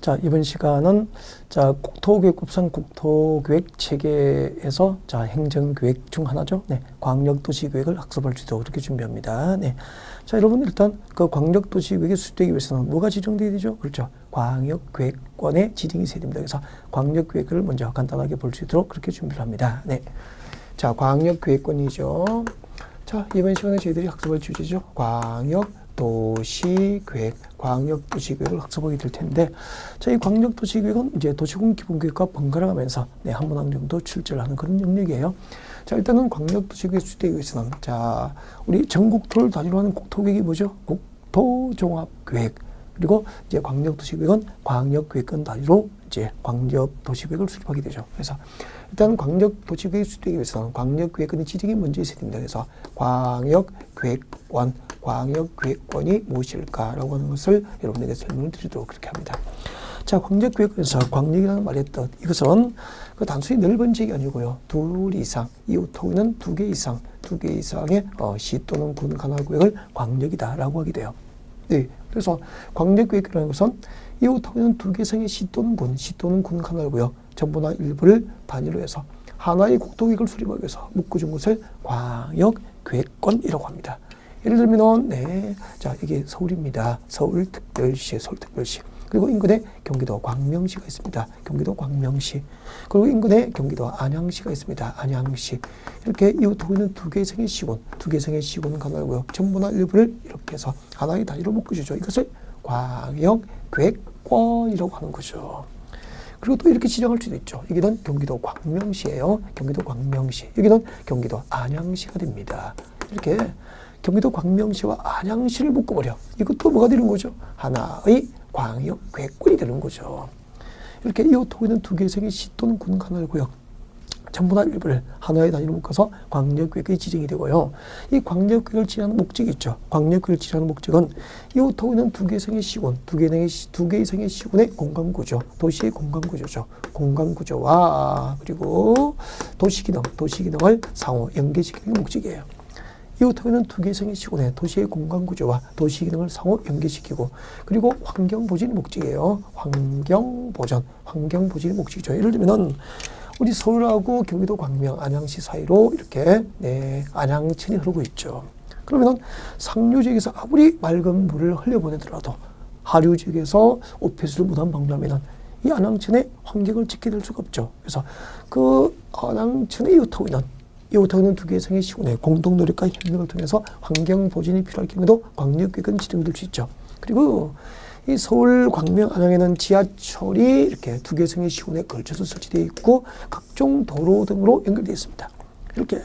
자, 이번 시간은 자, 국토교육 법상 국토교육 체계에서 자, 행정교육 중 하나죠. 네. 광역도시계획을 학습할 수 있도록 그렇게 준비합니다. 네. 자, 여러분 일단 그 광역도시계획이 수립되기 위해서는 뭐가 지정돼야 되죠? 그렇죠. 광역계획권의 지정이 됩니다. 그래서 광역계획을 먼저 간단하게 볼 수 있도록 그렇게 준비를 합니다. 네. 자, 광역계획권이죠. 자, 이번 시간에 저희들이 학습할 주제죠. 광역 도시계획, 광역도시계획을 학습하게 될 텐데, 자, 이 광역도시계획은 이제 도시군 기본계획과 번갈아 가면서 네, 한 문항 정도 출제를 하는 그런 영역이에요. 자, 일단은 광역도시계획 수되기 위해서는, 자, 우리 전국토를 단위로 하는 국토계획이 뭐죠? 국토종합계획. 그리고 이제 광역도시계획은 광역계획권 단위로 이제 광역도시계획을 수립하게 되죠. 그래서 일단 광역도시계획 수립되기 위해서는 광역계획권의 지정이 먼저 있어야 됩니다. 그래서 광역계획권, 광역계획권이 무엇일까라고 하는 것을 여러분에게 설명을 드리도록 그렇게 합니다. 자, 광역계획권에서 광역이라는 말의 뜻, 이것은 그 단순히 넓은 지역이 아니고요. 둘 이상, 이웃하고 있는 두 개 이상, 두 개 이상의 어, 시 또는 군 관할구역을 광역이다라고 하게 돼요. 네, 그래서 광역계획이라는 것은 이웃하고 있는 두 개 이상의 시 또는 군, 시 또는 군 관할구역 전부나 일부를 단위로 해서 하나의 국토계획을 수립하기 위해서 묶어준 것을 광역계획권이라고 합니다. 예를 들면 네, 자 이게 서울입니다. 서울특별시, 서울특별시. 그리고 인근에 경기도 광명시가 있습니다. 경기도 광명시. 그리고 인근에 경기도 안양시가 있습니다. 안양시. 이렇게 이웃하고 있는 두 개의 생의 시군, 두 개의 생의 시군 관할구역 전부나 일부를 이렇게 해서 하나의 단위로 묶어주죠. 이것을 광역 계획권이라고 하는 거죠. 그리고 또 이렇게 지정할 수도 있죠. 여기는 경기도 광명시예요. 경기도 광명시. 여기는 경기도 안양시가 됩니다. 이렇게 경기도 광명시와 안양시를 묶어버려. 이것도 뭐가 되는 거죠? 하나의 광역계획권이 되는 거죠. 이렇게 이웃하고 있는 두 개의 생의 시 또는 군 관할구역 전부나 일부를 하나의 단위로 묶어서 광역계획이 지정이 되고요. 이 광역계획을 지정하는 목적이 있죠. 광역계획을 지정하는 목적은 이웃하고 있는 두 개의 생의 시군, 두 개의, 시- 두 개의 생의 시군의 공간구조, 도시의 공간구조죠. 공간구조와 그리고 도시기능, 도시기능을 상호 연계시키는 게 목적이에요. 이웃하고 있는 두 개의 생의 시군의 도시의 공간 구조와 도시 기능을 상호 연계시키고 그리고 환경보전이 목적이에요. 환경 보전, 환경보전이 목적이죠. 예를 들면은 우리 서울하고 경기도 광명, 안양시 사이로 이렇게 네, 안양천이 흐르고 있죠. 그러면은 상류 지역에서 아무리 맑은 물을 흘려보내더라도 하류 지역에서 오폐수를 무단 방류하면은 이 안양천의 환경을 될 수가 없죠. 그래서 그 이웃하고 있는 이웃하고 있는 두 개의 생의 시군의 공동 노력과 협력을 통해서 환경 보존이 필요할 경우에도 광역계획은 지정될 수 있죠. 그리고 이 서울 광명 안양에는 지하철이 이렇게 두 개의 생의 시군에 걸쳐서 설치되어 있고 각종 도로 등으로 연결되어 있습니다. 이렇게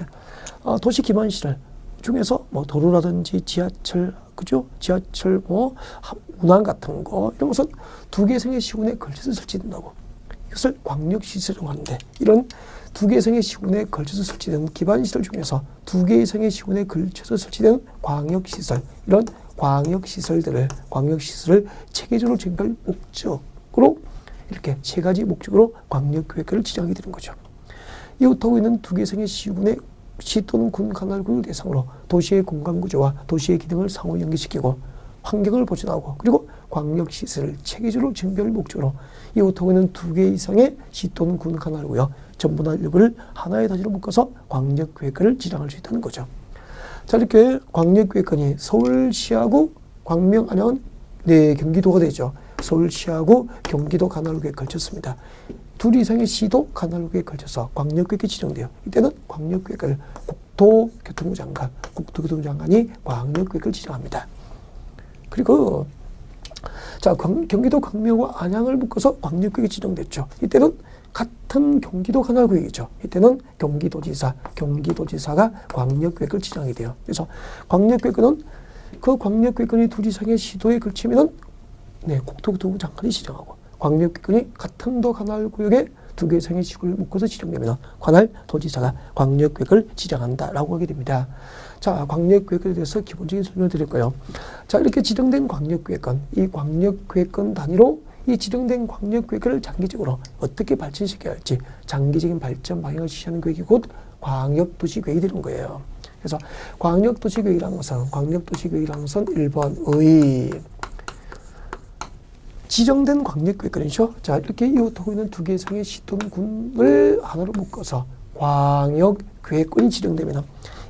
어, 도시 기반 시설 중에서 뭐 도로라든지 지하철 그죠? 지하철 뭐 하- 운항 같은 거 이런 것은 두 개의 생의 시군에 걸쳐서 설치된다고. 이것을 광역 시설이라고 하는데 이런 두 개의 생의 시군에 걸쳐서 설치된 기반 시설 중에서 두 개의 생의 시군에 걸쳐서 설치된 광역 시설 이런 광역 시설들을 광역 시설을 체계적으로 증가할 목적으로 이렇게 세 가지 목적으로 광역 계획을 지정하게 되는 거죠. 이웃하고 있는 두 개의 생의 시군의 시 또는 군 관할구를 대상으로 도시의 공간 구조와 도시의 기능을 상호 연계시키고 환경을 보존하고 그리고 광역 시설을 체계적으로 증별할 목적으로 이웃하고 있는 두 개 이상의 시 또는 군 관할구역 전부나 일부를 하나의 단위로 묶어서 광역 계획을 지정할 수 있다는 거죠. 자 이렇게 광역 계획권이 서울시하고 광명 안양은 네 경기도가 되죠. 서울시하고 경기도 관할구에 걸쳤습니다. 둘 이상의 시도 관할구에 걸쳐서 광역계획이 지정돼요. 이때는 광역계획을 국토교통부 장관, 국토교통부 장관이 광역계획을 지정합니다. 그리고 자 광- 경기도 광명과 안양을 묶어서 광역계획이 지정됐죠. 이때는 같은 경기도 관할구역이죠. 이때는 경기도지사, 경기도지사가 광역계획을 지정하게 돼요. 그래서 광역계획은 그 광역계획권이 둘 이상의 시도에 걸치면은 네, 국토교통부 장관이 지정하고 광역계획권이 같은 도 관할구역에 두 개 이상의 시구를 묶어서 지정되면 관할 도지사가 광역계획을 지정한다라고 하게 됩니다. 자, 광역계획에 대해서 기본적인 설명을 드릴까요? 자, 이렇게 지정된 광역계획권, 이 광역계획권 단위로 이 지정된 광역계획을 장기적으로 어떻게 발전시켜야 할지 장기적인 발전 방향을 지시하는 계획이 곧 광역도시계획이 되는 거예요. 그래서 광역도시계획이라는 것은 광역도시계획이라는 것은 1번 의 지정된 광역계획권이죠. 자, 이렇게 이웃하고 있는 두개 이상의 시도는 군을 하나로 묶어서 광역계획권이 지정되면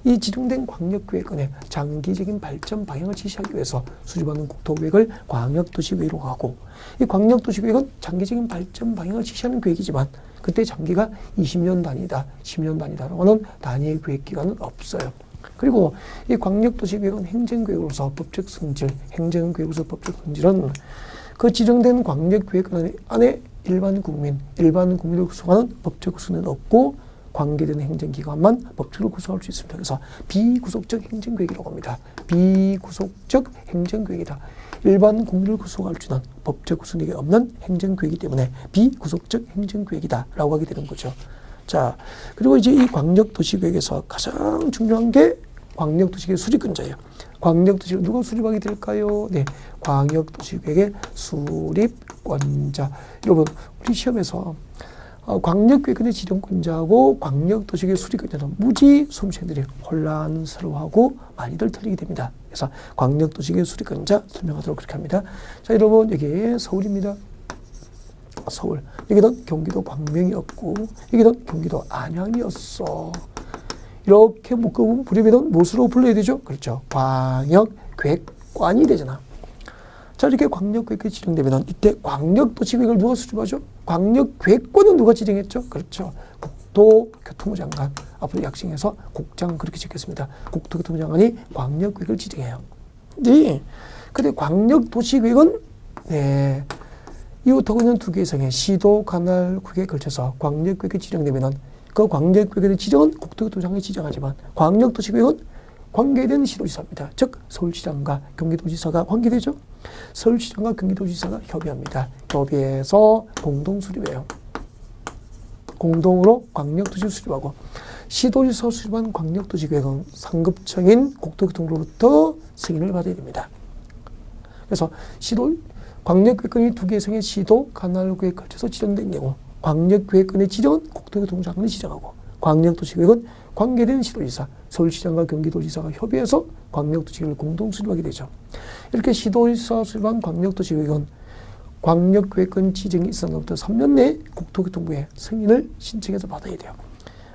이 지정된 광역계획권의 장기적인 발전 방향을 지시하기 위해서 수립하는 국토계획을 광역도시계획으로 하고 이 광역도시계획은 장기적인 발전 방향을 지시하는 계획이지만 그때 장기가 20년 단위다, 10년 단위다라고 하는 단위의 계획 기간은 없어요. 그리고 이 광역도시계획은 행정계획으로서 법적 성질, 행정계획으로서 법적 성질은 그 지정된 광역계획 안에 일반 국민, 일반 국민을 구성하는 법적 구성은 없고 관계된 행정기관만 법적으로 구성할 수 있습니다. 그래서 비구속적 행정계획이라고 합니다. 비구속적 행정계획이다. 일반 국민을 구성할 수 있는 법적 구성력이 없는 행정계획이기 때문에 비구속적 행정계획이다라고 하게 되는 거죠. 자, 그리고 이제 이 광역도시계획에서 가장 중요한 게 광역도시계획 수립근자예요. 광역도시계획 누가 수립하게 될까요? 네, 광역도시계획의 수립권자. 여러분, 우리 시험에서 어, 광역계획의 지정권자하고 광역도시계획 수립권자는 무지 수험생들이 혼란스러워하고 많이들 틀리게 됩니다. 그래서 광역도시계획 수립권자 설명하도록 그렇게 합니다. 자, 여러분 여기 서울입니다. 서울. 여기는 경기도 광명이었고 여기는 경기도 안양이었어. 이렇게 묶어보면 불입이는 무엇으로 불러야 되죠? 그렇죠. 광역계획관이 되잖아. 자 이렇게 광역계획이 지정되면 이때 광역도시계획을 누가 수립하죠? 광역계획권은 누가 지정했죠? 그렇죠. 국토교통부 장관 앞으로 약칭해서 국장 그렇게 짓겠습니다. 국토교통부 장관이 광역계획을 지정해요. 네. 근데 광역도시계획은 네. 이웃하고 있는 두 개 이상의 시도, 관할, 국에 걸쳐서 광역계획이 지정되면은 그 광역계획의 지정은 국토교통부장이 지정하지만 광역도시계획은 관계된 시도지사입니다. 즉 서울시장과 경기도지사가 관계되죠. 서울시장과 경기도지사가 협의합니다. 협의해서 공동 수립해요. 공동으로 광역도시 수립하고 시도지사 수립한 광역도시 계획은 상급청인 국토교통부로부터 승인을 받아야 됩니다. 그래서 시도 광역계획권이 두개 이상의 시도, 관할구에 걸쳐서 지정된 경우 광역계획권의 지정은 국토교통부 장관이 지정하고 광역도시계획은 관계된 시도지사, 서울시장과 경기도지사가 협의해서 광역도시계획을 공동 수립하게 되죠. 이렇게 시도지사 수립한 광역도시계획은 광역계획권 지정이 있었는부터 3년 내에 국토교통부에 승인을 신청해서 받아야 돼요.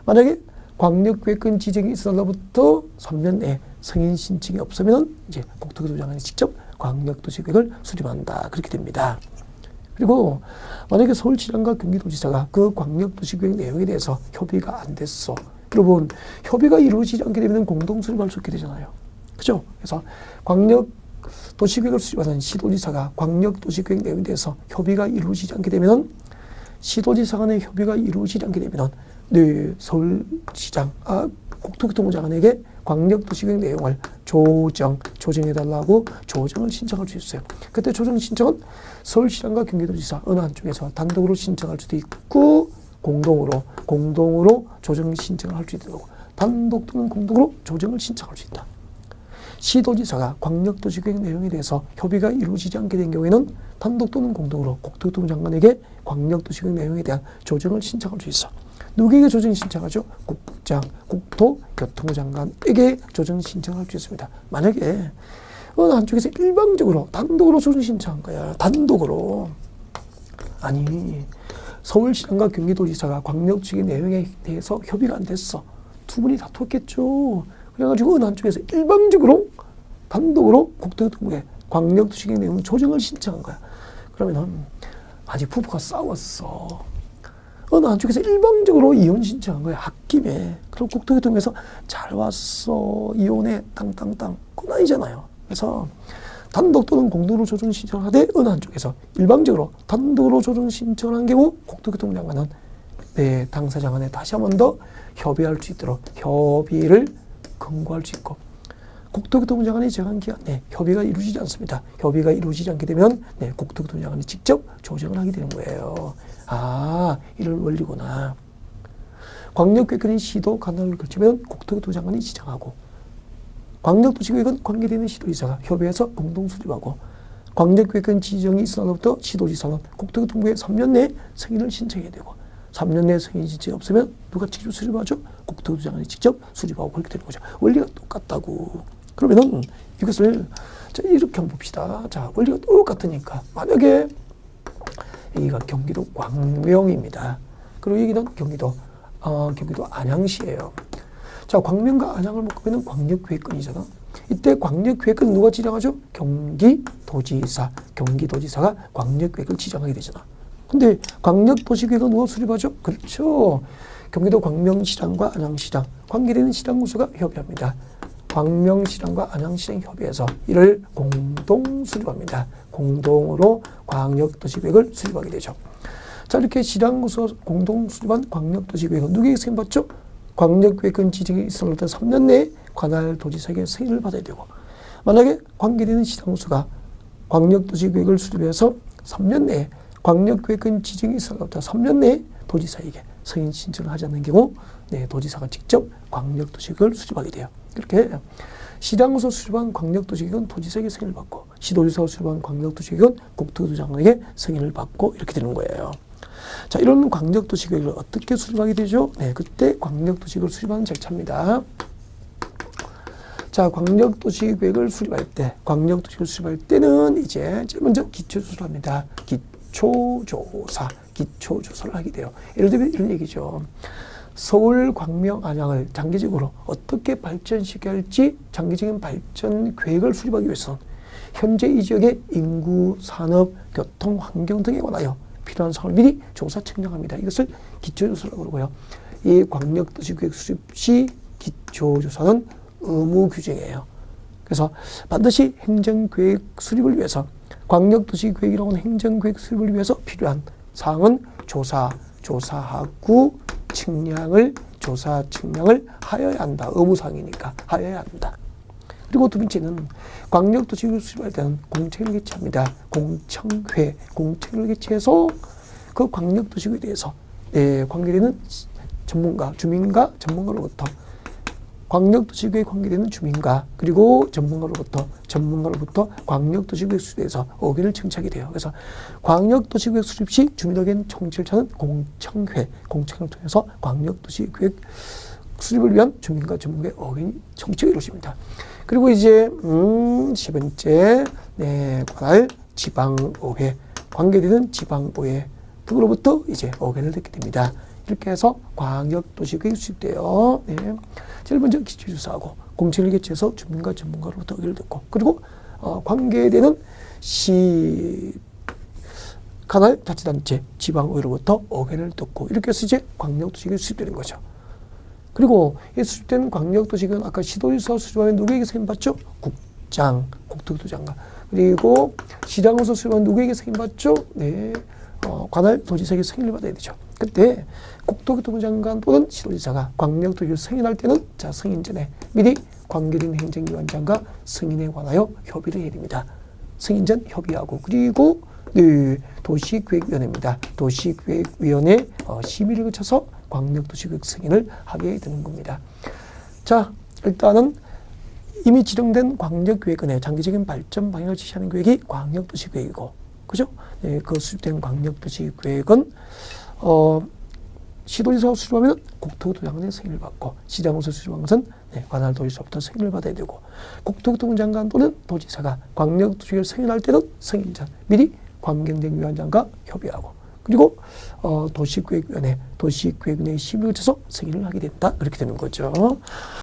만약에 광역계획권 지정이 있었는부터 3년 내에 승인 신청이 없으면 이제 국토교통부 장관이 직접 광역도시계획을 수립한다. 그렇게 됩니다. 그리고 만약에 서울시장과 경기도지사가 그 광역도시계획 내용에 대해서 협의가 안 됐어. 여러분, 협의가 이루어지지 않게 되면 공동 수립할 수 있게 되잖아요. 그죠? 그래서 광역 도시계획을 수립하는 시도지사가 광역 도시계획 내용에 대해서 협의가 이루어지지 않게 되면 시도지사 간의 협의가 이루어지지 않게 되면 네, 서울시장, 아, 국토교통부 장관에게 광역도시계획 내용을 조정, 조정해달라고 조정을 신청할 수 있어요. 그때 조정 신청은 서울시장과 경기도지사 어느 한쪽에서 단독으로 신청할 수도 있고 공동으로 공동으로 조정 신청을 할 수 있도록 단독 또는 공동으로 조정을 신청할 수 있다. 시도지사가 광역도시계획 내용에 대해서 협의가 이루어지지 않게 된 경우에는 단독 또는 공동으로 국토교통부 장관에게 광역도시계획 내용에 대한 조정을 신청할 수 있어. 누구에게 조정 신청하죠? 국장, 국토 교통부 장관에게 조정 신청할 수 있습니다. 만약에 어느 한쪽에서 일방적으로 단독으로 조정 신청한 거야. 단독으로. 아니 서울시장과 경기도지사가 광역지계 내용에 대해서 협의가 안 됐어. 두 분이 다투었겠죠. 그래가지고 어느 한쪽에서 일방적으로 단독으로 국토교통부에 광역도시계획 내용 조정을 신청한 거야. 그러면은 아직 부부가 싸웠어. 어느 한쪽에서 일방적으로 이혼 신청한 거야. 홧김에. 그럼 국토교통부에서 잘 왔어. 이혼해. 땅땅땅. 그건 아니잖아요. 그래서 단독 또는 공동으로 조정 신청하되 어느 한쪽에서 일방적으로 단독으로 조정 신청한 경우 국토교통부 장관은 네, 당사자 간에 다시 한 번 더 협의할 수 있도록 협의를 권고할 수 있고 국토교통부 장관이 정한 기간 내 협의가 이루어지지 않습니다. 협의가 이루어지지 않게 되면 네, 국토교통부 장관이 직접 조정을 하게 되는 거예요. 아, 이런 원리구나. 광역계획은 시도 간헐을 걸치면 국토교통부 장관이 지정하고 광역도시계획은 관계되는 시도지사가 협의해서 공동 수립하고 광역계획은 지정이 있어서부터 시도지사는 국토교통부에 3년 내에 승인을 신청해야 되고 3년 내에 승인 신청이 없으면 누가 직접 수립하죠? 국토교통부 장관이 직접 수립하고 그렇게 되는 거죠. 원리가 똑같다고. 그러면은 이것을 자, 이렇게 한번 봅시다. 자, 원리가 똑같으니까 만약에 여기가 경기도 광명입니다. 그리고 여기는 경기도 어, 경기도 안양시예요. 자, 광명과 안양을 묶고 있는 광역계획권이잖아. 이때 광역계획권 누가 지정하죠? 경기도지사. 경기도지사가 광역계획을 지정하게 되잖아. 근데 광역도시계획은 누가 수립하죠? 그렇죠. 경기도 광명시장과 안양시장, 관계되는 시장 구수가 협의합니다. 광명시장과 안양시장 협의해서 이를 공동 수립합니다. 공동으로 광역도시계획을 수립하게 되죠. 자 이렇게 시장 구수 공동 수립한 광역도시계획은 누구에게 승인받죠? 광역계획은 지정이 있었을 때 3년 내에 관할 도지사에게 승인을 받아야 되고 만약에 관계되는 시장수가 광역도시계획을 수립해서 3년 내에 광역계획은 지정이 있었을 때 3년 내에 도지사에게 승인 신청을 하지 않는 경우 네, 도지사가 직접 광역도시계획을 수립하게 돼요. 이렇게 시장에서 수립한 광역도시계획은 도지사에게 승인을 받고 시도지사가 수립한 광역도시계획은 국토부 장관에게 승인을 받고 이렇게 되는 거예요. 자, 이런 광역도시계획을 어떻게 수립하게 되죠? 네, 그때 광역도시계획을 수립하는 절차입니다. 자, 광역도시계획을 수립할 때, 광역도시계획을 수립할 때는 이제 제일 먼저 기초조사를 합니다. 기 초조사, 기초조사를 하게 돼요. 예를 들면 이런 얘기죠. 서울, 광명, 안양을 장기적으로 어떻게 발전시켜야 할지 장기적인 발전 계획을 수립하기 위해서 현재 이 지역의 인구, 산업, 교통, 환경 등에 관하여 필요한 사항을 미리 조사 측량합니다. 이것을 기초조사라고 그러고요. 이 광역 도시계획 수립 시 기초조사는 의무 규정이에요. 그래서 반드시 행정계획 수립을 위해서 광역도시계획이라고 하는 행정계획 수립을 위해서 필요한 사항은 조사, 조사하고 측량을 조사 측량을 하여야 한다. 의무사항이니까 하여야 한다. 그리고 두 번째는 광역도시계획 수립할 때는 공청을 개최합니다. 공청회, 공청을 개최해서 그 광역도시계획에 대해서 네, 관계되는 전문가, 주민과 전문가로부터 광역도시계획에 관계되는 주민과 그리고 전문가로부터 전문가로부터 광역도시계획 수립에서 의견을 청취하게 돼요. 그래서 광역도시계획 수립 시 주민에겐 청취자는 공청회, 공청회를 통해서 광역도시계획 수립을 위한 주민과 전문가의 의견이 청취가 이루어집니다. 그리고 이제 음, 세 번째 네, 관할 지방의회 관계되는 지방의회 등으로부터 이제 의견을 듣게 됩니다. 이렇게 해서 광역도시계획이 수립돼요. 네. 제일 먼저 기초조사하고 공청을 개최해서 주민과 전문가로부터 의견을 듣고 그리고 어, 관계되는 시 관할 자치단체 지방의회로부터 의견을 듣고 이렇게 해서 이제 광역도시계획이 수립되는 거죠. 그리고 이 수립된 광역도시계획은 아까 시도지사 수립하면 누구에게 승인받죠? 국장, 국토교 장관. 그리고 시장에서 수립하면 누구에게 승인받죠? 네, 어, 관할 도지사에게 승인을 받아야 되죠. 그때 국토교통부 장관 또는 시도지사가 광역도시를 승인할 때는 자 승인 전에 미리 관계된 행정기관장과 승인에 관하여 협의를 해야 됩니다. 승인 전 협의하고 그리고 네, 도시계획위원회입니다. 도시계획위원회 어, 심의를 거쳐서 광역도시계획 승인을 하게 되는 겁니다. 자 일단은 이미 지정된 광역계획은의 장기적인 발전 방향을 지시하는 계획이 광역도시계획이고 그죠? 네, 그 수립된 광역도시 계획은 어, 시도지사가 수립하면 국토교통 장관의 승인을 받고 시장으로서 수립한 것은 네, 관할 도지사부터 승인을 받아야 되고 국토교통 장관 또는 도지사가 광역도시계획을 승인할 때는 승인자 미리 관경정위원장과 협의하고 그리고 어, 도시계획위원회 도시계획위원회 심의를 거쳐서 승인을 하게 된다 그렇게 되는 거죠.